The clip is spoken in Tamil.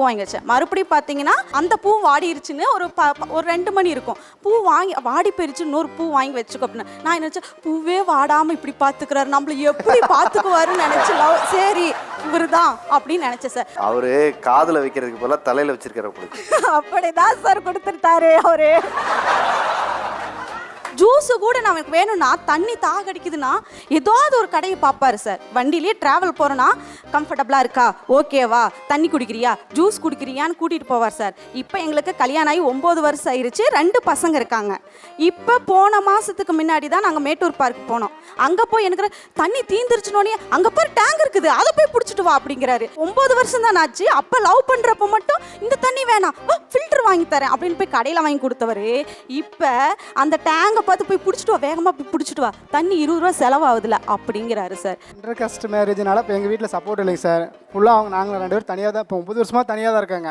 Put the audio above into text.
வாங்கி வச்சேன் மறுபடியும் பார்த்தீங்கன்னா அந்த பூ வாடிருச்சுன்னு ஒரு ப ப- ஒரு ரெண்டு மணி இருக்கும். பூ வாங்கி வாடி போயிருச்சு இன்னொரு பூ வாங்கி வச்சுக்கோ அப்படின்னு. நான் என்ன பூவே வாடாமல் இப்படி பார்த்துக்கிறாரு நம்மள எப்படி பார்த்துக்குவாருன்னு நினச்சி லவ் சரி இவர் தான் அப்படின்னு நினச்சேன் சார். அவரு காதுல வைக்கிறதுக்கு பதிலா தலையில வச்சிருக்கிற உங்களுக்கு. அப்படிதான் சார் கொடுத்துருத்தாரு அவரு. ஜூஸு கூட நமக்கு வேணும்னா தண்ணி தாகடிக்குதுன்னா ஏதாவது ஒரு கடையை பார்ப்பாரு சார். வண்டியிலே ட்ராவல் போகிறோன்னா கம்ஃபர்டபுளாக இருக்கா? ஓகேவா தண்ணி குடிக்கிறியா? ஜூஸ் குடிக்கிறியான்னு கூட்டிகிட்டு போவார் சார். இப்போ எங்களுக்கு கல்யாணம் ஆகி ஒம்பது வருஷம் ஆயிருச்சு. ரெண்டு பசங்க இருக்காங்க. இப்போ போன மாதத்துக்கு முன்னாடி தான் நாங்கள் மேட்டூர் பார்க் போனோம். அங்கே போய் எனக்கு தண்ணி தீந்துருச்சுனோடனே அங்கே போய் டேங்க் இருக்குது. அதை போய் பிடிச்சிட்டு வா அப்படிங்கிறாரு. ஒம்பது வருஷம் தான் ஆச்சு. அப்போ லவ் பண்ணுறப்ப மட்டும் இந்த தண்ணி வேணாம். தரேன் அப்படின்னு போய் கடையில் வாங்கி கொடுத்தவர் இப்போ அந்த டேங்கை பார்த்து போய் பிடிச்சிட்டு வா வேகமாக போய் பிடிச்சிட்டு வா. தண்ணி இருபது ரூபா செலவாகுதுல அப்படிங்கிறாரு சார். இன்டர் கஸ்ட் மேரேஜ்னால இப்போ எங்கள் வீட்டில் சப்போர்ட் இல்லைங்க சார். ஃபுல்லாக அவங்க நாங்கள் ரெண்டு பேரும் தனியாக தான் இப்போ முப்பது வருஷமாக தனியாக தான் இருக்காங்க.